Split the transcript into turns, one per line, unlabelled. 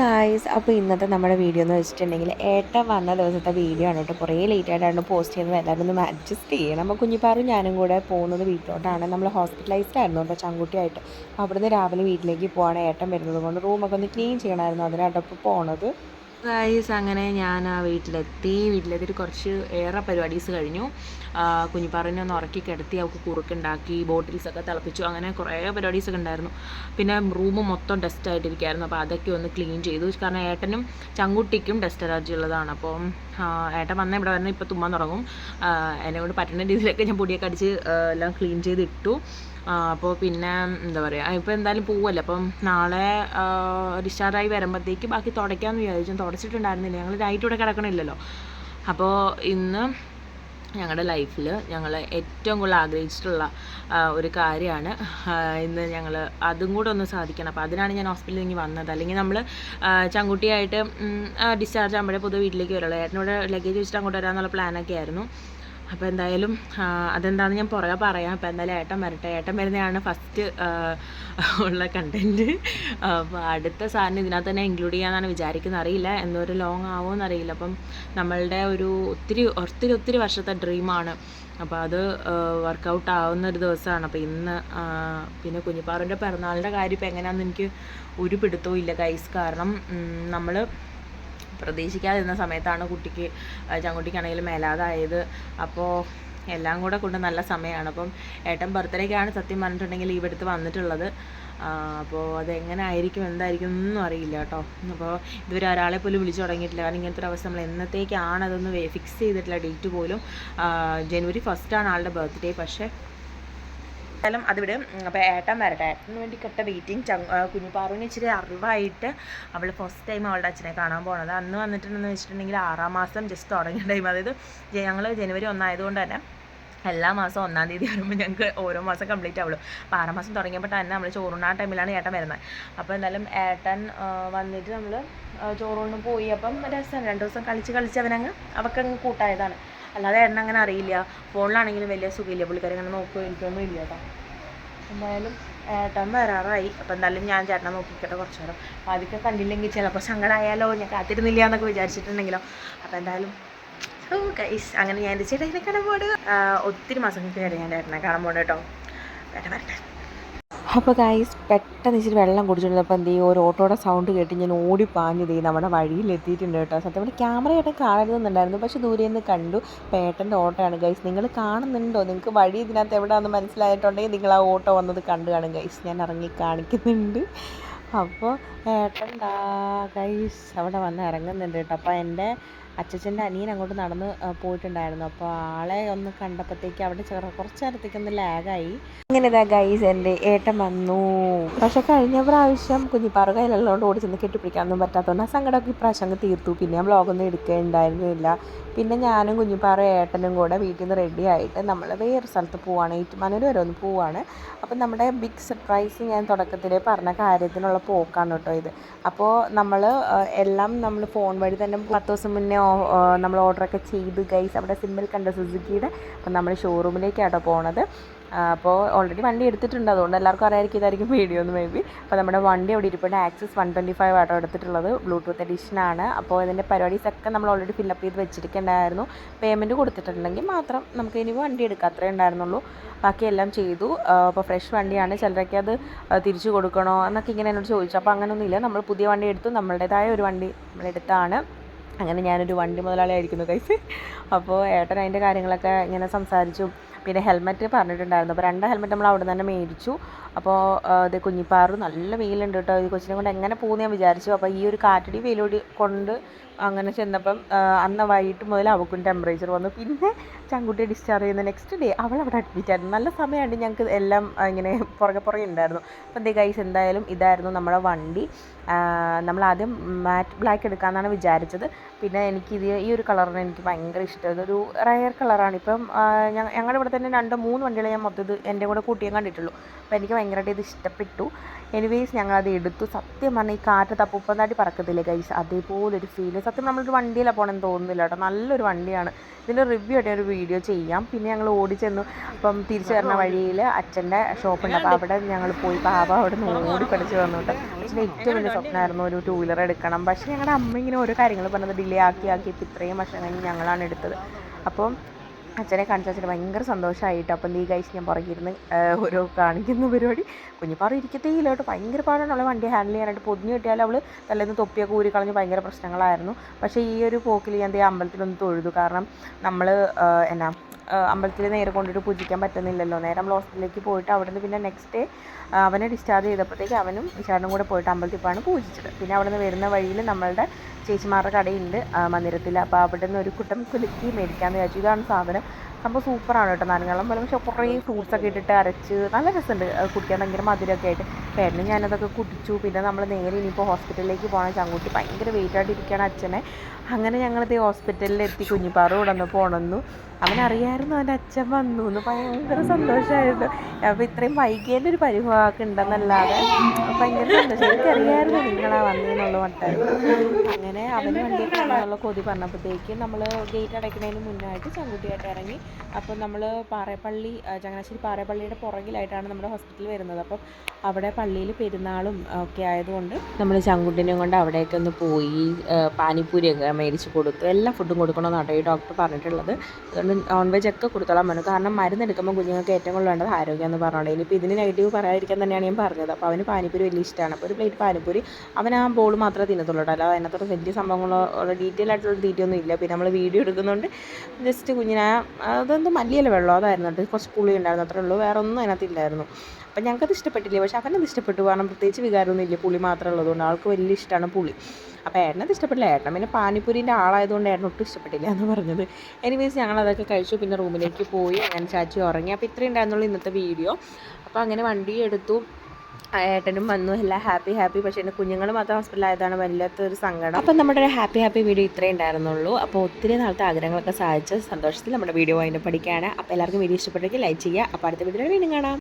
Guys അപ്പോൾ ഇന്നത്തെ നമ്മുടെ വീഡിയോ എന്ന് വെച്ചിട്ടുണ്ടെങ്കിൽ ഏട്ടൻ വന്ന ദിവസത്തെ വീഡിയോ ആണ് കേട്ടോ. കുറേ ലേറ്റ് ആയിട്ടാണ് പോസ്റ്റ് ചെയ്യുന്നത്. എല്ലാവരും ഒന്ന് അഡ്ജസ്റ്റ് ചെയ്യണം. അപ്പോൾ കുഞ്ഞിപ്പാറും ഞാനും കൂടെ പോകുന്നത് വീട്ടിലോട്ടാണ്. നമ്മൾ ഹോസ്പിറ്റലൈസ്ഡ് ആയിരുന്നു കേട്ടോ ചങ്കുട്ടിയായിട്ട്. അപ്പോൾ അവിടുന്ന് രാവിലെ വീട്ടിലേക്ക് പോവാണ് ഏട്ടൻ വരുന്നത് കൊണ്ട്. റൂമൊക്കെ ഒന്ന് ക്ലീൻ ചെയ്യണമായിരുന്നു അതിനായിട്ടപ്പോൾ പോണത്. ഗൈസ് അങ്ങനെ ഞാൻ ആ വീട്ടിലെത്തി. വീട്ടിലെത്തിയിട്ട് കുറച്ച് ഏറെ പരിപാടീസ് കഴിഞ്ഞു. കുഞ്ഞിപ്പാറിനെ ഒന്ന് ഉറക്കി കിടത്തി അവൾക്ക് കുറുക്കുണ്ടാക്കി ബോട്ടിൽസൊക്കെ തിളപ്പിച്ചു. അങ്ങനെ കുറേ പരിപാടീസൊക്കെ ഉണ്ടായിരുന്നു. പിന്നെ റൂം മൊത്തം ഡസ്റ്റ് ആയിട്ടിരിക്കുകയായിരുന്നു അപ്പോൾ അതൊക്കെ ഒന്ന് ക്ലീൻ ചെയ്തു. കാരണം ഏട്ടനും ചങ്കുട്ടിക്കും ഡസ്റ്റ് അലർജി ഉള്ളതാണ്. അപ്പോൾ ഏട്ടൻ വന്ന ഇവിടെ വരണം ഇപ്പോൾ തുമ്മാൻ തുടങ്ങും. എന്നെ കൊണ്ട് പറ്റുന്ന രീതിയിലൊക്കെ ഞാൻ പൊടിയൊക്കെ അടിച്ച് എല്ലാം ക്ലീൻ ചെയ്തിട്ടു. അപ്പോൾ പിന്നെ എന്താ പറയുക ഇപ്പോൾ എന്തായാലും പോവല്ലേ? അപ്പം നാളെ ഡിസ്ചാർജായി വരുമ്പോഴത്തേക്ക് ബാക്കി തുടയ്ക്കാമെന്ന് വിചാരിച്ചു. തുടച്ചിട്ടുണ്ടായിരുന്നില്ല. ഞങ്ങൾ നൈറ്റ് ഇവിടെ കിടക്കണില്ലല്ലോ. അപ്പോൾ ഇന്ന് ഞങ്ങളുടെ ലൈഫിൽ ഞങ്ങൾ ഏറ്റവും കൂടുതൽ ആഗ്രഹിച്ചിട്ടുള്ള ഒരു കാര്യമാണ് ഇന്ന് ഞങ്ങൾ അതും കൂടെ ഒന്ന് സാധിക്കണം. അപ്പോൾ അതിനാണ് ഞാൻ ഹോസ്പിറ്റലിൽ നിന്ന് വന്നത്. അല്ലെങ്കിൽ നമ്മൾ ചങ്കുട്ടിയായിട്ട് ഡിസ്ചാർജ് ആകുമ്പോഴേ പൊതുവെ വീട്ടിലേക്ക് വരുള്ളൂ. ഏട്ടനോട് ലഗേജ് വെച്ചിട്ട് അങ്ങോട്ട് വരാമെന്നുള്ള പ്ലാനൊക്കെ ആയിരുന്നു. അപ്പോൾ എന്തായാലും അതെന്താണെന്ന് ഞാൻ പുറകെ പറയാം. അപ്പോൾ എന്തായാലും ഏട്ടൻ വരട്ടെ. ഏട്ടൻ വരുന്നതാണ് ഫസ്റ്റ് ഉള്ള കണ്ടന്റ് അപ്പോൾ അടുത്ത സാറിന് ഇതിനകത്ത് തന്നെ ഇൻക്ലൂഡ് ചെയ്യാമെന്നാണ് വിചാരിക്കുന്നത്. അറിയില്ല. എന്തോരം ലോങ് ആവുമെന്ന് അറിയില്ല അപ്പം നമ്മളുടെ ഒരു ഒത്തിരി ഒത്തിരി ഒത്തിരി വർഷത്തെ ഡ്രീമാണ് അപ്പോൾ അത് വർക്കൗട്ട് ആവുന്ന ഒരു ദിവസമാണ്. അപ്പോൾ ഇന്ന് പിന്നെ കുഞ്ഞിപ്പാറിന്റെ പിറന്നാളിന്റെ കാര്യം ഇപ്പോൾ എങ്ങനെയാണെന്ന് എനിക്ക് ഒരു പിടുത്തവും ഇല്ല ഗൈസ് കാരണം നമ്മൾ പ്രതീക്ഷിക്കാതിരുന്ന സമയത്താണ് കുട്ടിക്ക് ചങ്കുട്ടിക്കാണെങ്കിലും മേലാതായത്. അപ്പോൾ എല്ലാം കൂടെ കൊണ്ട് നല്ല സമയമാണ്. അപ്പം ഏട്ടൻ ബർത്ത്ഡേക്കാണ് സത്യം പറഞ്ഞിട്ടുണ്ടെങ്കിൽ ലീവ് എടുത്ത് വന്നിട്ടുള്ളത്. അപ്പോൾ അതെങ്ങനെ ആയിരിക്കും എന്തായിരിക്കും ഒന്നും അറിയില്ല കേട്ടോ. അപ്പോൾ ഇതുവരെ ഒരാളെ പോലും വിളിച്ചു തുടങ്ങിയിട്ടില്ല. കാരണം ഇങ്ങനത്തെ ഒരു അവസ്ഥ നമ്മൾ എന്നത്തേക്കാണ് അതൊന്ന് ഫിക്സ് ചെയ്തിട്ടില്ല ഡേറ്റ് പോലും ജനുവരി ഫസ്റ്റാണ് ആളുടെ ബർത്ത്ഡേ പക്ഷേ എന്തായാലും അതിവിടെ അപ്പോൾ ഏട്ടൻ വരട്ടെ. ഏട്ടന് വേണ്ടി കെട്ട വെയിറ്റിംഗ് ചങ് കുഞ്ഞുപാറുവിന് ഇച്ചിരി അറിവായിട്ട് അവൾ ഫസ്റ്റ് ടൈം അവളുടെ അച്ഛനെ കാണാൻ പോണത്. അന്ന് വന്നിട്ടുണ്ടെന്ന് വെച്ചിട്ടുണ്ടെങ്കിൽ ആറാം മാസം ജസ്റ്റ് തുടങ്ങിയ ടൈം അതായത് ഞങ്ങൾ ജനുവരി ഒന്നായതുകൊണ്ട് തന്നെ എല്ലാ മാസവും ഒന്നാം തീയതി വരുമ്പോൾ ഞങ്ങൾക്ക് ഓരോ മാസം കംപ്ലീറ്റ് ആവുള്ളൂ. അപ്പോൾ ആറാം മാസം തുടങ്ങിയപ്പോൾ തന്നെ നമ്മൾ ചോറുണ്ണാ ടൈമിലാണ് ഏട്ടൻ വരുന്നത്. അപ്പോൾ എന്തായാലും ഏട്ടൻ വന്നിട്ട് നമ്മൾ ചോറുണ്ണു പോയി. അപ്പം രസം രണ്ട് ദിവസം കളിച്ച് കളിച്ച് അവനങ്ങ് അവക്കങ്ങ് കൂട്ടായതാണ്. അല്ലാതെ എണ്ണ അങ്ങനെ അറിയില്ല. ഫോണിലാണെങ്കിലും വലിയ സുഖമില്ല. പുള്ളിക്കാരി അങ്ങനെ നോക്കുക എനിക്കൊന്നും ഇല്ല കേട്ടോ. എന്തായാലും ഏട്ടൻ വരാറായി. അപ്പം എന്തായാലും ഞാൻ ചേട്ടനെ നോക്കിക്കട്ടെ കുറച്ച് നേരം. അപ്പോൾ അതൊക്കെ കണ്ടില്ലെങ്കിൽ ചിലപ്പോൾ സങ്കടമായാലോ ഞാൻ കാത്തിരുന്നില്ല എന്നൊക്കെ വിചാരിച്ചിട്ടുണ്ടെങ്കിലോ. അപ്പോൾ എന്തായാലും ഓ ഗൈസ് അങ്ങനെ ഞാൻ എന്റെ ചേട്ടനെ കാണാൻ പോകണം ഒത്തിരി മാസങ്ങൾക്ക് ശേഷം ഞാൻ ചേട്ടനെ കാണാൻ പോകണം കേട്ടോ. വരട്ടെ വരട്ടെ. അപ്പോൾ ഗൈസ് പെട്ടെന്ന് ഇച്ചിരി വെള്ളം കുടിച്ചിരുന്നപ്പോൾ എന്ത് ചെയ്യും ഒരു ഓട്ടോയുടെ സൗണ്ട് കേട്ട് ഞാൻ ഓടി പാഞ്ഞത് നമ്മുടെ വഴിയിൽ എത്തിയിട്ടുണ്ട് കേട്ടോ. സത്യം പറഞ്ഞാൽ ഏട്ടൻ കാണരുതെന്നുണ്ടായിരുന്നു. പക്ഷേ ദൂരെ നിന്ന് കണ്ടു പേട്ടന്റെ ഓട്ടോയാണ് ഗൈസ് നിങ്ങൾ കാണുന്നുണ്ടോ? നിങ്ങൾക്ക് വഴി ഇതിനകത്ത് എവിടെയാണെന്ന് മനസ്സിലായിട്ടുണ്ടെങ്കിൽ നിങ്ങൾ ആ ഓട്ടോ വന്നത് കണ്ടു കാണും ഗൈസ് ഞാൻ ഇറങ്ങി കാണിക്കുന്നുണ്ട്. അപ്പോൾ ഏട്ടൻ ഗൈസ് അവിടെ വന്ന് ഇറങ്ങുന്നുണ്ട് കേട്ടോ. അപ്പോൾ എന്റെ അച്ചച്ചന്റെ അനിയൻ അങ്ങോട്ട് നടന്ന് പോയിട്ടുണ്ടായിരുന്നു. അപ്പോൾ ആളെ ഒന്ന് കണ്ടപ്പോഴത്തേക്ക് അവിടെ കുറച്ച് നേരത്തേക്ക് ഒന്ന് ലാഗായി. അങ്ങനെ ഇതാ ഗൈസ് എന്റെ ഏട്ടൻ വന്നു. പക്ഷെ കഴിഞ്ഞ പ്രാവശ്യം കുഞ്ഞിപ്പാറ കയ്യിലുള്ളതുകൊണ്ട് ഓടി ചെന്ന് കെട്ടിപ്പിടിക്കാനൊന്നും പറ്റാത്തതുകൊണ്ട് ആ സങ്കടമൊക്കെ ഇപ്രാവശ്യം അങ്ങ് തീർത്തു. പിന്നെ വ്ളോഗൊന്നും എടുക്കുകയുണ്ടായിരുന്നില്ല പിന്നെ ഞാനും കുഞ്ഞിപ്പാറ ഏട്ടനും കൂടെ വീട്ടിൽ നിന്ന് റെഡി ആയിട്ട് നമ്മൾ വേറെ സ്ഥലത്ത് പോവാണ്. ഏറ്റുമാനൂർ വരെ ഒന്ന് പോവാണ്. അപ്പം നമ്മുടെ ബിഗ് സർപ്രൈസ് ഞാൻ തുടക്കത്തിൽ പറഞ്ഞ കാര്യത്തിനുള്ള പോക്കാണ് കേട്ടോ ഇത്. അപ്പോൾ നമ്മൾ എല്ലാം നമ്മൾ ഫോൺ വഴി തന്നെ പത്ത് ദിവസം മുന്നേ നമ്മൾ ഓർഡറൊക്കെ ചെയ്ത് ഗൈസ് അവിടെ സിമ്മിൽ കണ്ട സുസുക്കിയുടെ അപ്പം നമ്മൾ ഷോറൂമിലേക്കാട്ടോ പോണത്. അപ്പോൾ ഓൾറെഡി വണ്ടി എടുത്തിട്ടുണ്ട്. അതുകൊണ്ട് എല്ലാവർക്കും അറിയായിരിക്കും ഇതായിരിക്കും വീഡിയോ ഒന്ന് മേ ബി അപ്പോൾ നമ്മുടെ വണ്ടി അവിടെ ഇരിപ്പുണ്ട്. ആക്സിസ് വൺ ട്വന്റി ഫൈവ് ആട്ടോ എടുത്തിട്ടുള്ളത്. ബ്ലൂടൂത്ത് എഡിഷനാണ് അപ്പോൾ ഇതിന്റെ പരിപാടീസൊക്കെ നമ്മൾ ഓൾറെഡി ഫില്ലപ്പ് ചെയ്ത് വെച്ചിരിക്കേണ്ടായിരുന്നു. പേയ്മെന്റ് കൊടുത്തിട്ടുണ്ടെങ്കിൽ മാത്രം നമുക്ക് ഇനി വണ്ടി എടുക്കാം. അത്രേ ഉണ്ടായിരുന്നുള്ളൂ. ബാക്കിയെല്ലാം ചെയ്തു. അപ്പോൾ ഫ്രഷ് വണ്ടിയാണ്. ചിലരൊക്കെ അത് തിരിച്ചു കൊടുക്കണോ എന്നൊക്കെ ഇങ്ങനെ എന്നോട് ചോദിച്ചു. അപ്പോൾ അങ്ങനെയൊന്നുമില്ല നമ്മൾ പുതിയ വണ്ടി എടുത്തു. നമ്മളുടേതായ ഒരു വണ്ടി നമ്മളെടുത്താണ് അങ്ങനെ ഞാനൊരു വണ്ടി മുതലാളിയായിരിക്കുന്നു കൈസ് അപ്പോൾ ഏട്ടൻ അതിന്റെ കാര്യങ്ങളൊക്കെ ഇങ്ങനെ സംസാരിച്ചു. പിന്നെ ഹെൽമെറ്റ് പറഞ്ഞിട്ടുണ്ടായിരുന്നു. അപ്പോൾ രണ്ട് ഹെൽമെറ്റ് നമ്മൾ അവിടെ തന്നെ മേടിച്ചു. അപ്പോൾ ഇത് കുഞ്ഞിപ്പാറു നല്ല വെയിലുണ്ട് കേട്ടോ. ഈ കൊച്ചിനെ കൊണ്ട് എങ്ങനെ പോകുന്നു ഞാൻ വിചാരിച്ചു. അപ്പോൾ ഈ ഒരു കാറ്റടി വെയിലോടി കൊണ്ട് അങ്ങനെ ചെന്നപ്പം അന്ന് വൈകിട്ട് മുതൽ അവൾക്കും ടെമ്പറേച്ചർ വന്നു. പിന്നെ ചങ്കുട്ടിയെ ഡിസ്ചാർജ് ചെയ്യുന്ന നെക്സ്റ്റ് ഡേ അവൾ അവിടെ അഡ്മിറ്റ് ആയിരുന്നു. നല്ല സമയമായിട്ട് ഞങ്ങൾക്ക് എല്ലാം ഇങ്ങനെ പുറകെ പുറകെ ഉണ്ടായിരുന്നു. അപ്പം ദേ ഗൈസ് എന്തായാലും ഇതായിരുന്നു നമ്മുടെ വണ്ടി. നമ്മൾ ആദ്യം മാറ്റ് ബ്ലാക്ക് എടുക്കാമെന്നാണ് വിചാരിച്ചത്. പിന്നെ എനിക്ക് ഇത് ഈ ഒരു കളറിന് എനിക്ക് ഭയങ്കര ഇഷ്ടം. ഒരു റയർ കളറാണ് ഇപ്പം ഞങ്ങളുടെ ഇവിടെ തന്നെ രണ്ട് മൂന്ന് വണ്ടികളെ ഞാൻ മൊത്തത്തിൽ എന്റെ കൂടെ കൂട്ടിയും കണ്ടിട്ടുള്ളൂ. അപ്പോൾ എനിക്ക് ഭയങ്കരമായിട്ട് ഇത് ഇഷ്ടപ്പെട്ടു. എനിവേസ് ഞങ്ങളത് എടുത്തു. സത്യം പറഞ്ഞാൽ ഈ കാറ്റ് തപ്പുപ്പന്താട്ടി പറക്കത്തില്ലേ കൈസ് അതേപോലെ ഒരു ഫീൽ സത്യം നമ്മളൊരു വണ്ടിയിലാണ് പോകണമെന്ന് തോന്നുന്നില്ല കേട്ടോ. നല്ലൊരു വണ്ടിയാണ്. ഇതിന്റെ റിവ്യൂ ആയിട്ട് ഒരു വീഡിയോ ചെയ്യാം. പിന്നെ ഞങ്ങൾ ഓടിച്ചെന്നു അപ്പം തിരിച്ചു വരുന്ന വഴിയിൽ അച്ഛന്റെ ഷോപ്പുണ്ട് അപ്പോൾ അവിടെ ഞങ്ങൾ പോയി. പാവ അവിടെ നിന്ന് ഓടി പഠിച്ചു വന്നു കേട്ടോ. അച്ഛന്റെ ഏറ്റവും വലിയ സ്വപ്നമായിരുന്നു ഒരു ടൂ വീലർ എടുക്കണം. പക്ഷേ ഞങ്ങളുടെ അമ്മ ഇങ്ങനെ ഓരോ കാര്യങ്ങൾ പറഞ്ഞത് ഡിലേ ആക്കി ആക്കി. ഇപ്പം ഇത്രയും വർഷം കഴിഞ്ഞ് ഞങ്ങളാണ് എടുത്തത്. അപ്പം അച്ഛനെ കാണിച്ചു അച്ഛന് ഭയങ്കര സന്തോഷമായിട്ട് അപ്പം നീ കഴിച്ച് ഞാൻ പുറകിരുന്ന് ഓരോ കാണിക്കുന്ന പരിപാടി. കുഞ്ഞിപ്പാറ ഇരിക്കത്തേ ഇല്ല കേട്ടോ. ഭയങ്കര പാടാണ് അവളെ വണ്ടി ഹാൻഡിൽ ചെയ്യാനായിട്ട്. പൊതിഞ്ഞ് കിട്ടിയാൽ അവൾ തലേന്ന് തൊപ്പിയൊക്കെ ഊരി കളഞ്ഞ് ഭയങ്കര പ്രശ്നങ്ങളായിരുന്നു. പക്ഷേ ഈ ഒരു പോക്കിൽ ഞാൻ അമ്പലത്തിലൊന്ന് തൊഴുതു. കാരണം നമ്മൾ എന്നാ അമ്പലത്തിൽ നേരെ കൊണ്ടിട്ട് പൂജിക്കാൻ പറ്റുന്നില്ലല്ലോ. നേരെ നമ്മൾ ഹോസ്പിറ്റലിലേക്ക് പോയിട്ട് അവിടെ നിന്ന് പിന്നെ നെക്സ്റ്റ് ഡേ അവനെ ഡിസ്ചാർജ് ചെയ്തപ്പോഴത്തേക്ക് അവനും ഇഷാനും കൂടെ പോയിട്ട് അമ്പലത്തിൽ പോയാണ് പൂജിച്ചത്. പിന്നെ അവിടെ നിന്ന് വരുന്ന വഴിയിൽ നമ്മളുടെ ചേച്ചിമാരുടെ കടയുണ്ട് മന്ദിരത്തിൽ. അപ്പോൾ അവിടെ നിന്ന് ഒരു കുട്ടം കുലുക്കി മേടിക്കാമെന്ന് വിചാരിച്ചു. ഇതാണ് സാധനം. സംഭവം സൂപ്പറാണ് കേട്ടോ. നാരങ്ങാളം പോലെ പക്ഷേ കുറേ ഫ്രൂട്ട്സ് ഒക്കെ ഇട്ടിട്ട് അരച്ച് നല്ല രസമുണ്ട്. കുടിക്കാൻ ഭയങ്കര മധുരമൊക്കെ ആയിട്ട്. പേരന് ഞാനതൊക്കെ കുടിച്ചു. പിന്നെ നമ്മൾ നേരെ ഇനിയിപ്പോൾ ഹോസ്പിറ്റലിലേക്ക് പോകണം ചങ്കുട്ടി ഭയങ്കര വെയിറ്റ് ആയിട്ടിരിക്കുകയാണ് അച്ഛനെ. അങ്ങനെ ഞങ്ങളിത് എത്തി. കുഞ്ഞിപ്പാറ ഉടന്ന് പോണെന്നു. അവനറിയായിരുന്നു അവന്റെ അച്ഛൻ വന്നു എന്ന് ഭയങ്കര സന്തോഷമായിരുന്നു അപ്പോൾ ഇത്രയും വൈകിയതിന്റെ ഒരു പരിഭവമൊക്കെ ഉണ്ടെന്നല്ലാതെ ഭയങ്കര സന്തോഷം. എനിക്കറിയായിരുന്നു നിങ്ങളാ വന്നതെന്നുള്ള മട്ടായിരുന്നു അങ്ങനെ അവന് വണ്ടി കാണാനുള്ള കൊതി പറഞ്ഞപ്പോഴത്തേക്ക് നമ്മൾ ഗേറ്റ് അടയ്ക്കുന്നതിന് മുന്നായിട്ട് ചങ്കുട്ടിയായിട്ട് ഇറങ്ങി. അപ്പോൾ നമ്മൾ പാറേപ്പള്ളി ചങ്ങനാശ്ശേരി പാറേപ്പള്ളിയുടെ പുറകിലായിട്ടാണ് നമ്മുടെ ഹോസ്പിറ്റൽ വരുന്നത്. അപ്പം അവിടെ പള്ളിയിൽ പെരുന്നാളും ഒക്കെ ആയതുകൊണ്ട് നമ്മൾ ചങ്കുട്ടിനെയും കൊണ്ട് അവിടേക്ക് ഒന്ന് പോയി പാനിപ്പൂരിയൊക്കെ മേടിച്ച് കൊടുത്തു. എല്ലാ ഫുഡും കൊടുക്കണമെന്നാണ് ഈ ഡോക്ടർ പറഞ്ഞിട്ടുള്ളത്. അതുകൊണ്ട് നോൺ വെജ് ഒക്കെ കൊടുത്തോളാൻ പറഞ്ഞു. കാരണം മരുന്ന് എടുക്കുമ്പോൾ കുഞ്ഞുങ്ങൾക്ക് ഏറ്റവും കൂടുതൽ വേണ്ടത് ആരോഗ്യം എന്ന് പറഞ്ഞോണ്ട്. ഇനിയിപ്പോൾ ഇതിന് നെഗറ്റീവ് പറയാതിരിക്കാൻ തന്നെയാണ് ഞാൻ പറഞ്ഞത്. അപ്പോൾ അവന് പാനിപ്പൂരി വലിയ ഇഷ്ടമാണ് അപ്പോൾ ഒരു പ്ലേറ്റ് പാനിപ്പൂരി അവൻ ആ ബോൾ മാത്രമേ തിന്നത്തുള്ളൂ കേട്ടോ. അല്ലാതെ അതിനകത്ത് വലിയ സംഭവങ്ങളോ ഡീറ്റെയിൽ ആയിട്ടുള്ള തീറ്റയൊന്നും ഇല്ല. പിന്നെ നമ്മൾ വീഡിയോ എടുക്കുന്നുണ്ട് ജസ്റ്റ് കുഞ്ഞിനെ അതെന്ത് മല്ലിയല്ല വെള്ളം അതായിരുന്നു. കേട്ടോ കുറച്ച് പുളി ഉണ്ടായിരുന്നു അത്രേ ഉള്ളൂ. വേറെ ഒന്നും അതിനകത്തില്ലായിരുന്നു അപ്പം ഞങ്ങൾക്കത് ഇഷ്ടപ്പെട്ടില്ല? പക്ഷേ അവനത് ഇഷ്ടപ്പെട്ടു. കാരണം പ്രത്യേകിച്ച് വികാരമൊന്നും ഇല്ല. പുളി മാത്രമേ ഉള്ളതുകൊണ്ട് ആൾക്ക് വലിയ ഇഷ്ടമാണ് പുളി. അപ്പോൾ ഏട്ടനത് ഇഷ്ടപ്പെട്ടില്ല. ഏട്ടൻ പിന്നെ പാനിപ്പൂരിന്റെ ആളായതുകൊണ്ട് ഏട്ടൻ ഒട്ടും ഇഷ്ടപ്പെട്ടില്ല എന്ന് പറഞ്ഞത്. എനിവേസ് ഞങ്ങൾ അതൊക്കെ കഴിച്ചു. പിന്നെ റൂമിലേക്ക് പോയി. അങ്ങനെ ചാച്ചി ഉറങ്ങി. അപ്പോൾ ഇത്രയും ഉണ്ടായിരുന്നുള്ളൂ ഇന്നത്തെ വീഡിയോ. അപ്പോൾ അങ്ങനെ വണ്ടി എടുത്തു. ഏട്ടനും വന്നു. എല്ലാം ഹാപ്പി ഹാപ്പി. പക്ഷേ എന്റെ കുഞ്ഞുങ്ങൾ മാത്രം ഹോസ്പിറ്റലായതാണ് വല്ലാത്തൊരു സങ്കടം. അപ്പം നമ്മുടെ ഒരു ഹാപ്പി ഹാപ്പി വീഡിയോ ഇത്രയും ഉണ്ടായിരുന്നുള്ളൂ. അപ്പോൾ ഒത്തിരി നാളത്തെ ആഗ്രഹങ്ങളൊക്കെ സാധിച്ച് സന്തോഷത്തിൽ നമ്മുടെ വീഡിയോ അതിന്റെ പഠിക്കുകയാണ് അപ്പോൾ എല്ലാവർക്കും വീഡിയോ ഇഷ്ടപ്പെട്ടെങ്കിൽ ലൈക്ക് ചെയ്യുക. അപ്പോൾ അടുത്ത വീഡിയോ വീണ്ടും കാണാം.